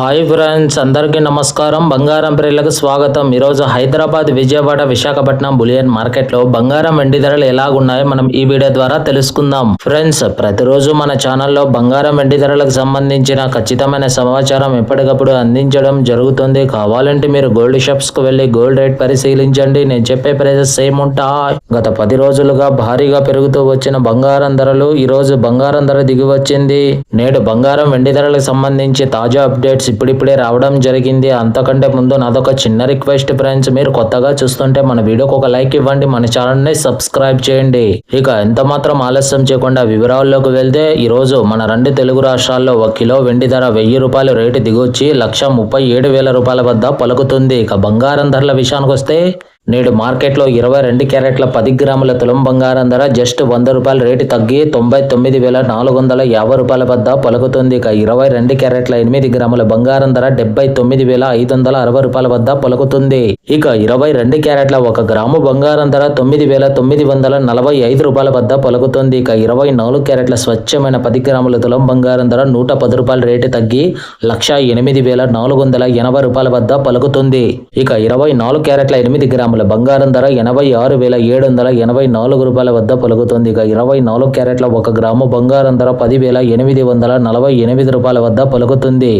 Hi friends అందరికీ నమస్కారం. బంగారం ప్రియులకు స్వాగతం. ఈరోజు హైదరాబాద్ విజయవాడ విశాఖపట్నం బులియన్ మార్కెట్లో బంగారం వెండి ధరలు ఎలాగున్నాయో మనం ఈ వీడియో ద్వారా తెలుసుకుందాం. ఫ్రెండ్స్ ప్రతిరోజు మన ఛానల్లో బంగారం వెండి ధరలకు సంబంధించిన ఖచ్చితమైన సమాచారం ఎప్పటికప్పుడు అందించడం జరుగుతుంది. కావాలంటే మీరు గోల్డ్ షాప్స్కు వెళ్ళి గోల్డ్ రేట్ పరిశీలించండి. నేను చెప్పే ప్రైజెస్ సేమ్ ఉంటాయి. గత పది రోజులుగా భారీగా పెరుగుతూ వచ్చిన బంగారం ధరలు ఈరోజు బంగారం ధర దిగి వచ్చింది. నేడు బంగారం వెండి ధరలకు సంబంధించి తాజా అప్డేట్స్ ఇప్పుడిప్పుడే రావడం జరిగింది. అంతకంటే ముందు నాదొక చిన్న రిక్వెస్ట్ ఫ్రెండ్స్. మీరు కొత్తగా చూస్తుంటే మన వీడియోకి ఒక లైక్ ఇవ్వండి. మన ఛానల్ని సబ్స్క్రైబ్ చేయండి. ఇక ఎంత మాత్రం ఆలస్యం చేయకుండా వివరాల్లోకి వెళ్తే ఈరోజు మన రెండు తెలుగు రాష్ట్రాల్లో ఒక కిలో వెండి ధర వెయ్యి రూపాయలు రేటు దిగొచ్చి లక్ష ముప్పై ఏడు వేల రూపాయల వద్ద పలుకుతుంది. ఇక బంగారం ధరల విషయానికి వస్తే నేడు మార్కెట్లో ఇరవై రెండు క్యారెట్ల పది గ్రాముల తులం బంగారం ధర జస్ట్ వంద రూపాయల రేటు తగ్గి తొంభై తొమ్మిది వేల నాలుగు వందల యాభై రూపాయల వద్ద పలుకుతుంది. ఇక ఇరవై రెండు క్యారెట్ల ఎనిమిది గ్రాముల బంగారం ధర డెబ్బై తొమ్మిది వేల ఐదు వందల అరవై రూపాయల వద్ద పలుకుతుంది. ఇక ఇరవై రెండు క్యారెట్ల ఒక గ్రాము బంగారం ధర తొమ్మిది వేల తొమ్మిది వందల నలభై ఐదు రూపాయల వద్ద పలుకుతుంది. ఇక ఇరవై నాలుగు క్యారెట్ల స్వచ్ఛమైన పది గ్రాముల తులం బంగారం ధర నూట పది రూపాయల రేటు తగ్గి లక్ష ఎనిమిది వేల నాలుగు వందల ఎనభై రూపాయల వద్ద పలుకుతుంది. ఇక ఇరవై నాలుగు క్యారెట్ల ఎనిమిది గ్రాముల బంగారం ధర ఎనభై ఆరు వేల ఏడు వందల ఎనభై నాలుగు రూపాయల వద్ద పలుకుతుంది. ఇక ఇరవై నాలుగు క్యారెట్ల ఒక గ్రాము బంగారం ధర పది వేల ఎనిమిది వందల నలభై ఎనిమిది రూపాయల వద్ద పలుకుతుంది.